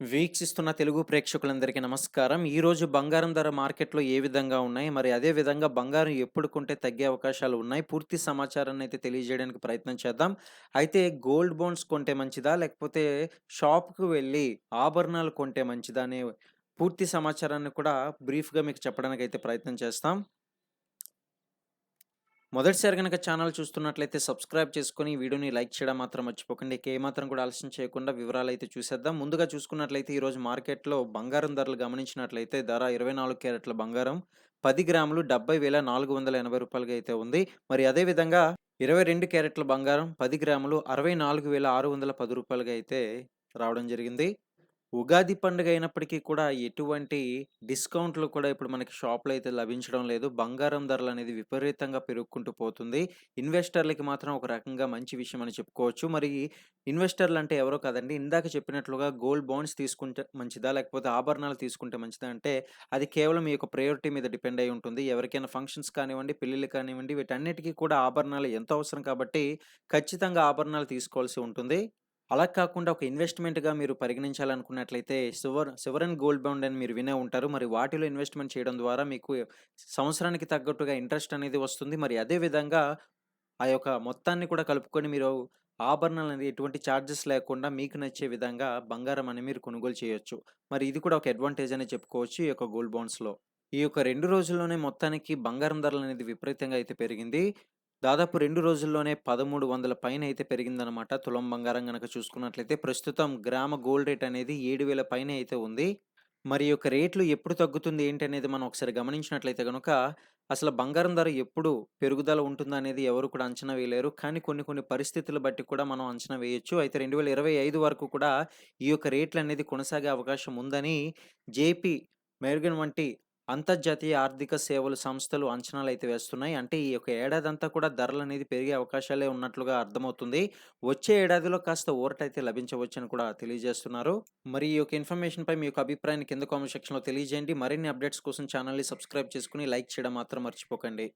వీక్షిస్తున్న తెలుగు ప్రేక్షకులందరికీ నమస్కారం. ఈరోజు బంగారం ధర మార్కెట్‌లో ఏ విధంగా ఉన్నాయి? మరి అదే విధంగా బంగారం ఎప్పుడు కొంటే తగ్గే అవకాశాలు ఉన్నాయి? పూర్తి సమాచారాన్ని అయితే తెలియజేయడానికి ప్రయత్నం చేద్దాం. అయితే గోల్డ్ బాండ్స్ కొంటే మంచిదా? లేకపోతే షాప్‌కి వెళ్ళి ఆభరణాలు కొంటే మంచిదా? అనే పూర్తి సమాచారాన్ని కూడా బ్రీఫ్‌గా మీకు చెప్పడానికి అయితే ప్రయత్నం చేస్తాం. మొదటిసారి కనుక ఛానల్ చూస్తున్నట్లయితే సబ్స్క్రైబ్ చేసుకొని, వీడియోని లైక్ చేయడం మాత్రం మర్చిపోకండి. ఏమాత్రం కూడా ఆలస్యం చేయకుండా వివరాలు అయితే చూసేద్దాం. ముందుగా చూసుకున్నట్లయితే ఈరోజు మార్కెట్‌లో బంగారం ధరలు గమనించినట్లయితే ధర 24 క్యారెట్ల బంగారం పది గ్రాములు డెబ్భై వేల నాలుగు వందల ఎనభై రూపాయలుగా అయితే ఉంది. మరి అదే విధంగా 22 క్యారెట్ల బంగారం పది గ్రాములు అరవై నాలుగు వేల ఆరు వందల పది రూపాయలుగా అయితే రావడం జరిగింది. ఉగాది పండుగ అయినప్పటికీ కూడా ఎటువంటి డిస్కౌంట్‌లు కూడా ఇప్పుడు మనకి షాప్‌లో అయితే లభించడం లేదు. బంగారం ధరలు అనేది విపరీతంగా పెరుగుకుంటూ పోతుంది. ఇన్వెస్టర్‌లకి మాత్రం ఒక రకంగా మంచి విషయం అని చెప్పుకోవచ్చు. మరి ఇన్వెస్టర్లు అంటే ఎవరో కాదండి. ఇందాక చెప్పినట్లుగా గోల్డ్ బాండ్స్ తీసుకుంటే మంచిదా? లేకపోతే ఆభరణాలు తీసుకుంటే మంచిదా? అంటే అది కేవలం మీ యొక్క ప్రయారిటీ మీద డిపెండ్ అయి ఉంటుంది. ఎవరికైనా ఫంక్షన్స్ కానివ్వండి, పెళ్ళిళ్ళు కానివ్వండి వీటన్నిటికీ కూడా ఆభరణాలు ఎంతో అవసరం కాబట్టి ఖచ్చితంగా ఆభరణాలు తీసుకోవాల్సి ఉంటుంది. అలా కాకుండా ఒక ఇన్వెస్ట్‌మెంట్‌గా మీరు పరిగణించాలనుకున్నట్లయితే సివర్ సివరన్ గోల్డ్ బాండ్ అని మీరు వినే ఉంటారు. మరి వాటిలో ఇన్వెస్ట్‌మెంట్ చేయడం ద్వారా మీకు సంవత్సరానికి తగ్గట్టుగా ఇంట్రెస్ట్ అనేది వస్తుంది. మరి అదే విధంగా ఆ యొక్క మొత్తాన్ని కూడా కలుపుకొని మీరు ఆభరణాలు అనేది ఎటువంటి ఛార్జెస్ లేకుండా మీకు నచ్చే విధంగా బంగారం అని మీరు కొనుగోలు చేయొచ్చు. మరి ఇది కూడా ఒక అడ్వాంటేజ్ అనే చెప్పుకోవచ్చు ఈ యొక్క గోల్డ్ బాండ్స్‌లో. ఈ యొక్క రెండు రోజుల్లోనే మొత్తానికి బంగారం ధరలు అనేది విపరీతంగా అయితే పెరిగింది. దాదాపు రెండు రోజుల్లోనే 1300 పైన అయితే పెరిగిందనమాట. తులం బంగారం కనుక చూసుకున్నట్లయితే ప్రస్తుతం గ్రామ గోల్డ్ రేట్ అనేది ఏడు వేల పైన అయితే ఉంది. మరి యొక్క రేట్లు ఎప్పుడు తగ్గుతుంది ఏంటి అనేది మనం ఒకసారి గమనించినట్లయితే కనుక అసలు బంగారం ధర ఎప్పుడు పెరుగుదల ఉంటుందనేది ఎవరు కూడా అంచనా వేయలేరు. కానీ కొన్ని కొన్ని పరిస్థితులు బట్టి కూడా మనం అంచనా వేయొచ్చు. అయితే 2025 వరకు కూడా ఈ యొక్క రేట్లు అనేది కొనసాగే అవకాశం ఉందని జేపీ మెరుగన్ వంటి అంతర్జాతీయ ఆర్థిక సేవలు సంస్థలు అంచనాలు అయితే వేస్తున్నాయి. అంటే ఈ యొక్క ఏడాదంతా కూడా ధరలు అనేది పెరిగే అవకాశాలే ఉన్నట్లుగా అర్థమవుతుంది. వచ్చే ఏడాదిలో కాస్త ఊరటైతే లభించవచ్చని కూడా తెలియజేస్తున్నారు. మరి ఈ యొక్క ఇన్ఫర్మేషన్‌పై మీ యొక్క అభిప్రాయాన్ని కింద కామెంట్ సెక్షన్‌లో తెలియజేయండి. మరిన్ని అప్డేట్స్ కోసం ఛానల్ని సబ్స్క్రైబ్ చేసుకొని లైక్ చేయడం మాత్రం మర్చిపోకండి.